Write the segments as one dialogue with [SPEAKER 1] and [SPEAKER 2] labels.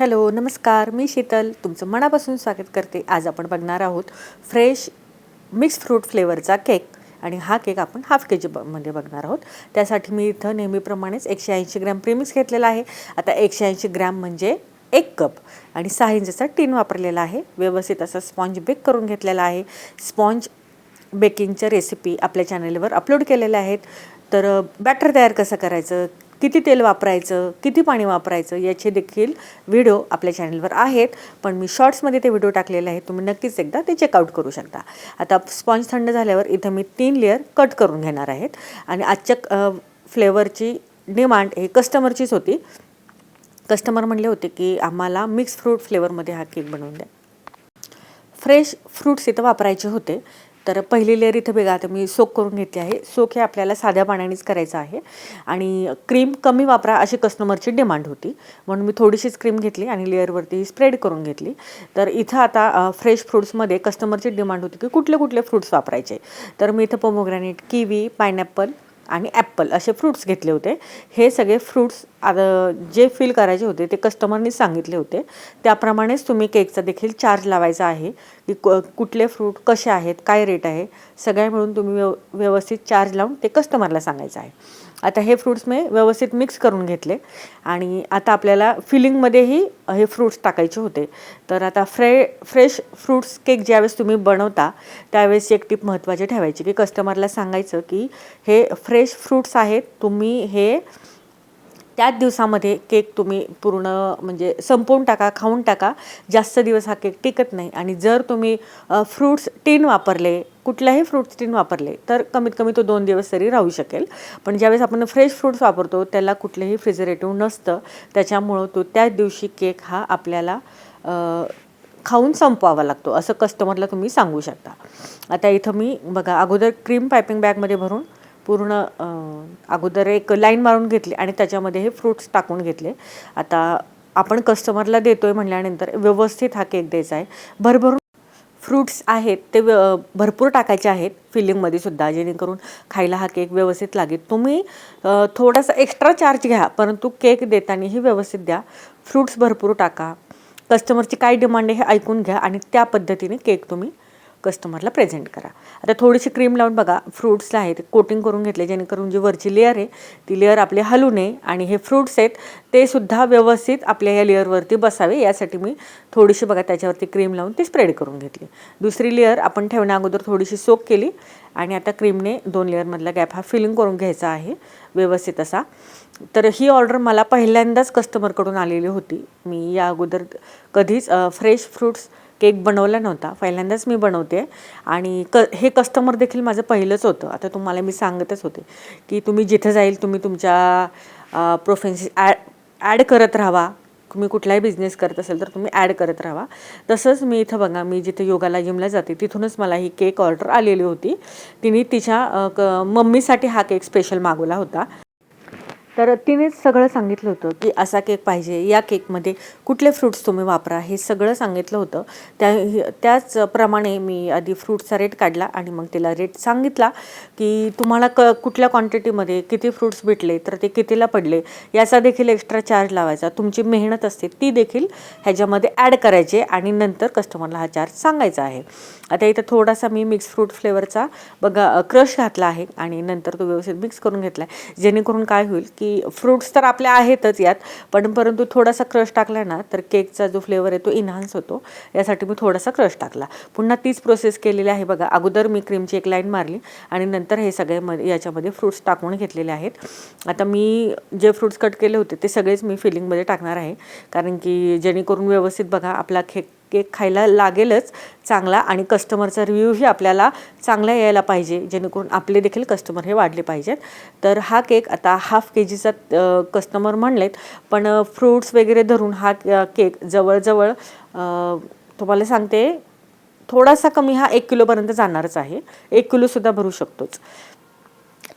[SPEAKER 1] Hello नमस्कार मी शीतल. तुमचं मनापासून स्वागत करते. आज आपण बघणार आहोत फ्रेश मिक्स फ्रूट फ्लेवरचा केक. आणि हा केक आपण हाफ के जीमध्ये बघणार आहोत. त्यासाठी मी इथं नेहमीप्रमाणेच एकशे ऐंशी ग्रॅम प्रीमिक्स घेतलेला आहे. आता एकशे ऐंशी ग्रॅम म्हणजे एक कप. आणि सहा इंचचा टीन वापरलेला आहे. व्यवस्थित असा स्पॉन्ज बेक करून घेतलेला आहे. स्पॉन्ज बेकिंगच्या रेसिपी आपल्या चॅनलवर अपलोड केलेल्या आहेत. तर बॅटर तयार कसं करायचं? किती तेल वापरायचं किती पाणी वापरायचं याचे देखील व्हिडिओ आपल्या चॅनलवर आहेत. पण मी शॉर्ट्समध्ये ते व्हिडिओ टाकलेले आहेत. तुम्ही नक्कीच एकदा ते चेकआउट करू शकता. आता स्पॉन्ज थंड झाल्यावर इथं मी तीन लेअर कट करून घेणार आहेत. आणि आजच्या फ्लेवरची डिमांड हे कस्टमरचीच होती. कस्टमर म्हणले होते की आम्हाला मिक्स फ्रूट फ्लेवरमध्ये हा केक बनवून द्या. फ्रेश फ्रूट्स इथं वापरायचे होते. तर पहिली लेअर इथं बघा आता मी सोक करून घेतली आहे. सोक हे आपल्याला साध्या पाण्यानेच करायचं आहे. आणि क्रीम कमी वापरा अशी कस्टमरची डिमांड होती. म्हणून मी थोडीशीच क्रीम घेतली आणि लेअरवरती स्प्रेड करून घेतली. तर इथं आता फ्रेश फ्रूट्समध्ये कस्टमरची डिमांड होती की कुठले कुठले फ्रूट्स वापरायचे. तर मी इथं पोमोग्रॅनेट किवी पायनॅपल आणि ॲप्पल असे फ्रूट्स घेतले होते. हे सगळे फ्रूट्स जे फिल करायचे होते ते कस्टमरनी सांगितले होते. त्याप्रमाणेच तुम्ही केकचा देखील चार्ज लावायचा आहे की कुठले फ्रूट कसे आहेत काय रेट आहे सगळ्या मिळून तुम्ही व्यव व्यवस्थित चार्ज लावून ते कस्टमरला सांगायचं आहे. आता हे फ्रूट्स मी व्यवस्थित मिक्स करून घेतले. आणि आता आपल्याला फिलिंगमध्येही हे फ्रूट्स टाकायचे होते. तर आता फ्रे फ्रेश फ्रूट्स केक ज्यावेळेस तुम्ही बनवता त्यावेळेस एक टीप महत्त्वाची ठेवायची की कस्टमरला सांगायचं की हे फ्रेश फ्रूट्स आहेत तुम्ही हे त्याच दिवसामध्ये केक तुम्ही पूर्ण म्हणजे संपवून टाका खाऊन टाका. जास्त दिवस हा केक टिकत नाही. आणि जर तुम्ही फ्रूट्स टीन वापरले कुठल्याही फ्रूट्स टीन वापरले तर कमीत कमी तो दोन दिवस तरी राहू शकेल. पण ज्यावेळेस आपण फ्रेश फ्रूट्स वापरतो त्याला कुठलेही फ्रिजरेटिव्ह नसतं. त्याच्यामुळं तो त्याच दिवशी केक हा आपल्याला खाऊन संपवावा लागतो. असं कस्टमरला तुम्ही सांगू शकता. आता इथं मी बघा अगोदर क्रीम पायपिंग बॅगमध्ये भरून पूर्ण अगोदर एक लाईन मारून घेतली आणि त्याच्यामध्ये हे फ्रूट्स टाकून घेतले. आता आपण कस्टमरला देतो आहे म्हटल्यानंतर व्यवस्थित हा केक द्यायचा आहे. भरभरून फ्रूट्स आहेत ते भरपूर टाकायचे आहेत फिलिंगमध्ये सुद्धा जेणेकरून खायला हा केक व्यवस्थित लागेल. तुम्ही थोडासा एक्स्ट्रा चार्ज घ्या परंतु केक देतानाही व्यवस्थित द्या. फ्रूट्स भरपूर टाका. कस्टमरची काय डिमांड आहे हे ऐकून घ्या आणि त्या पद्धतीने केक तुम्ही कस्टमरला प्रेझेंट करा. आता थोडीशी क्रीम लावून बघा फ्रूट्सला आहे ते कोटिंग करून घेतले जेणेकरून जी वरची लेअर आहे ती लेअर आपली हलू नये आणि हे फ्रूट्स आहेत ते सुद्धा व्यवस्थित आपल्या या लेअरवरती बसावे यासाठी मी थोडीशी बघा त्याच्यावरती क्रीम लावून ती स्प्रेड करून घेतली. दुसरी लेअर आपण ठेवण्या अगोदर थोडीशी सोक केली आणि आता क्रीमने दोन लेअरमधला गॅप हा फिलिंग करून घ्यायचा आहे व्यवस्थित असा. तर ही ऑर्डर मला पहिल्यांदाच कस्टमरकडून आलेली होती. मी या अगोदर कधीच फ्रेश फ्रूट्स केक बनवला नव्हता. पहिल्यांदाच मी बनवते. आणि क हे कस्टमर देखील माझं पहिलंच होतं. आता तुम्हाला मी सांगतच होते की तुम्ही जिथं जाईल तुम्ही तुमच्या प्रोफेन्सी ॲड ॲड करत राहावा. तुम्ही कुठलाही बिझनेस करत असेल तर तुम्ही ॲड करत राहा तसंच मी इथं बघा मी जिथे योगाला जिमला जाते तिथूनच मला ही केक ऑर्डर आलेली होती. तिने तिच्या क मम्मीसाठी हा केक स्पेशल मागवला होता. तर तिनेच सगळं सांगितलं होतं की असा केक पाहिजे या केकमध्ये कुठले फ्रूट्स तुम्ही वापरा हे सगळं सांगितलं होतं. त्या त्याचप्रमाणे मी आधी फ्रूटचा रेट काढला आणि मग तिला रेट सांगितला की तुम्हाला क कुठल्या क्वांटिटीमध्ये किती फ्रूट्स भेटले तर ते कितीला पडले याचा देखील एक्स्ट्रा चार्ज लावायचा. तुमची मेहनत असते ती देखील ह्याच्यामध्ये ॲड करायची आणि नंतर कस्टमरला हा चार्ज सांगायचा आहे. आता इथं थोडासा मी मिक्स फ्रूट फ्लेवरचा बघा क्रश घातला आहे आणि नंतर तो व्यवस्थित मिक्स करून घेतला आहे जेणेकरून काय होईल की फ्रूट्स तर आपल्या आहेतच यात पण परंतु थोडासा क्रश टाकला ना तर केकचा जो फ्लेवर आहे तो इन्हान्स होतो. यासाठी मी थोडासा क्रश टाकला. पुन्हा तीच प्रोसेस केलेली आहे बघा. अगोदर मी क्रीमची एक लाईन मारली आणि नंतर हे सगळे मध्ये याच्यामध्ये फ्रूट्स टाकून घेतलेले आहेत. आता मी जे फ्रूट्स कट केले होते ते सगळेच मी फिलिंगमध्ये टाकणार आहे. कारण की जेणेकरून व्यवस्थित बघा आपला केक केक खायला लागेलच चांगला आणि कस्टमरचा रिव्ह्यूही आपल्याला चांगला यायला पाहिजे जेणेकरून आपले देखील कस्टमर हे वाढले पाहिजेत. तर हा केक आता हाफ के जीचा कस्टमर म्हणलेत पण फ्रूट्स वगैरे धरून हा केक जवळजवळ तुम्हाला सांगते थोडासा कमी हा एक किलोपर्यंत जाणारच आहे. एक किलोसुद्धा भरू शकतोच.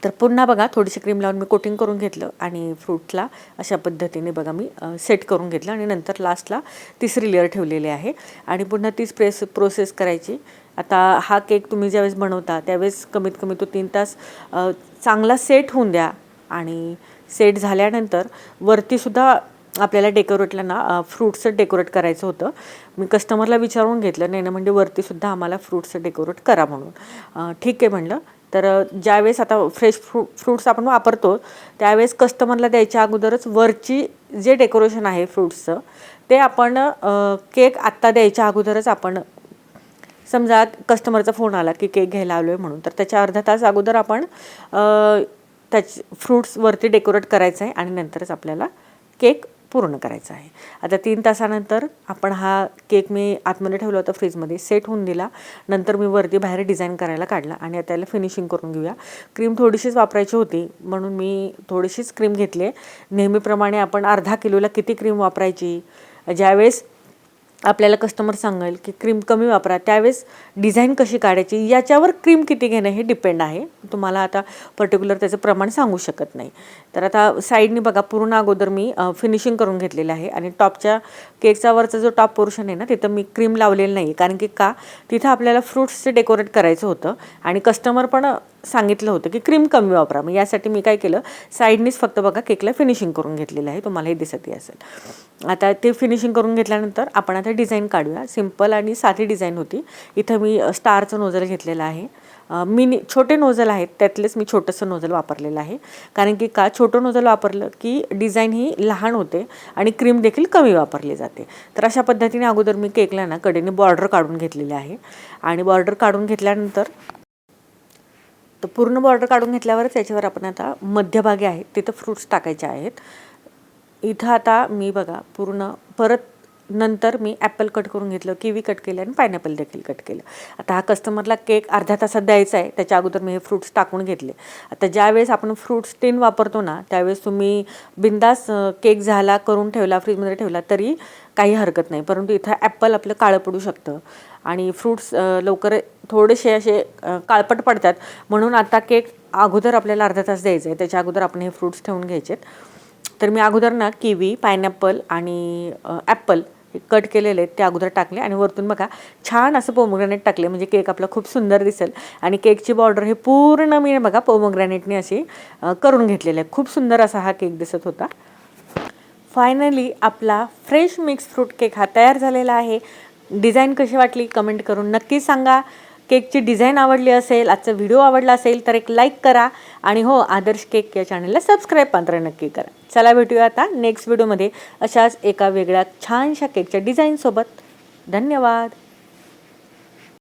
[SPEAKER 1] तर पुन्हा बघा थोडीशी क्रीम लावून मी कोटिंग करून घेतलं आणि फ्रूटला अशा पद्धतीने बघा मी सेट करून घेतलं आणि नंतर लास्टला तिसरी लेअर ठेवलेली आहे. आणि पुन्हा तीच प्रेस प्रोसेस करायची. आता हा केक तुम्ही ज्यावेळेस बनवता त्यावेळेस कमीत कमी तो तीन तास चांगला सेट होऊन द्या. आणि सेट झाल्यानंतर वरतीसुद्धा आपल्याला डेकोरेटला ना फ्रूट्सचं डेकोरेट करायचं होतं. मी कस्टमरला विचारून घेतलं नाही ना म्हणजे वरतीसुद्धा आम्हाला फ्रूट्सचं डेकोरेट करा म्हणून. ठीक आहे म्हणलं. तर ज्यावेळेस आता फ्रेश फ्रू फ्रूट्स आपण वापरतो त्यावेळेस कस्टमरला द्यायच्या अगोदरच वरची जे डेकोरेशन आहे फ्रूट्सचं ते आपण केक आत्ता द्यायच्या अगोदरच आपण समजा कस्टमरचा फोन आला की केक घ्यायला आलो आहे म्हणून तर त्याच्या अर्धा तास अगोदर आपण त्याच फ्रूट्स वरती डेकोरेट करायचं आहे आणि नंतरच आपल्याला केक पूर्ण करायचा आहे. आता तीन तासानंतर आपण हा केक मी आतमध्ये ठेवला होता फ्रीजमध्ये सेट होऊन दिला. नंतर मी वरती बाहेर डिझाईन करायला काढला आणि आता त्याला फिनिशिंग करून घेऊया. क्रीम थोडीशीच वापरायची होती म्हणून मी थोडीशीच क्रीम घेतली आहे. नेहमीप्रमाणे आपण अर्धा किलोला किती क्रीम वापरायची? ज्यावेळेस आपल्याला कस्टमर सांगेल की क्रीम कमी वापरा. त्यावेळेस डिझाईन कशी काढायची? याच्यावर क्रीम किती घेणं हे डिपेंड आहे. तुम्हाला आता पर्टिक्युलर त्याचं प्रमाण सांगू शकत नाही. तर आता साईडनी बघा पूर्ण अगोदर मी फिनिशिंग करून घेतलेलं आहे. आणि टॉपच्या केकचा वरचा जो टॉप पोर्शन आहे ना तिथं मी क्रीम लावलेलं नाही कारण की का? तिथं आपल्याला फ्रुट्सचे डेकोरेट करायचं होतं. आणि कस्टमर पण सांगितलं होतं की क्रीम कमी वापरा. मग यासाठी मी काय केलं साईडनीच फक्त बघा केकला फिनिशिंग करून घेतलेलं आहे. तुम्हाला हे दिसतही असेल. आता ते फिनिशिंग करून घेतल्यानंतर आपण आता डिझाईन काढूया. सिंपल आणि साधी डिझाईन होती. इथं मी स्टारचं नोझल घेतलेलं आहे. मिनी छोटे नोझल आहेत. त्यातलेच मी छोटंसं नोझल वापरलेलं आहे. कारण की का छोटं नोझल वापरलं की डिझाईन ही लहान होते आणि क्रीम देखील कमी वापरली जाते. तर अशा पद्धतीने अगोदर मी केकला ना कडेने बॉर्डर काढून घेतलेली आहे. आणि बॉर्डर काढून घेतल्यानंतर तर पूर्ण बॉर्डर काढून घेतल्यावरच याच्यावर आपण आता मध्यभागी आहे तिथं फ्रूट्स टाकायचे आहेत. इथं आता मी बघा पूर्ण परत नंतर मी ॲपल कट करून घेतलं किवी कट केलं आणि पायनॅपल देखील कट केलं. आता हा कस्टमरला केक अर्ध्या तासात द्यायचा आहे त्याच्या अगोदर मी हे फ्रूट्स टाकून घेतले. आता ज्यावेळेस आपण फ्रूट्स टेन वापरतो ना त्यावेळेस तुम्ही बिंदास केक झाला करून ठेवला फ्रीजमध्ये ठेवला तरी काही हरकत नाही. परंतु इथं ॲपल आपलं काळं पडू शकतं. आणि फ्रूट्स लवकर थोडेसे असे काळपट पडतात. म्हणून आता केक अगोदर आपल्याला अर्धा तास द्यायचं आहे. त्याच्या अगोदर आपण हे फ्रूट्स ठेवून घ्यायचेत. तर मी अगोदर ना किवी पायनॅपल आणि ॲपल कट केलेले आहेत ते अगोदर टाकले आणि वरतून बघा छान असं पोमोग्रॅनेट टाकले. म्हणजे केक आपला खूप सुंदर दिसेल. आणि केकची बॉर्डर हे पूर्ण मी बघा पोमोग्रॅनेटने अशी करून घेतलेलं आहे. खूप सुंदर असा हा केक दिसत होता. फायनली आपला फ्रेश मिक्स फ्रूट केक हा तयार झालेला आहे. डिझाईन कशी वाटली? कमेंट करून नक्की सांगा. केकची डिझाईन आवडली असेल आजचा व्हिडिओ आवडला असेल तर एक लाईक करा. आणि हो आदर्श केक या चॅनलला सबस्क्राईब मात्र नक्की करा. चला भेटूया आता नेक्स्ट व्हिडिओमध्ये. अशाच एका वेगळ्या छानशा केकच्या डिझाईनसोबत. धन्यवाद.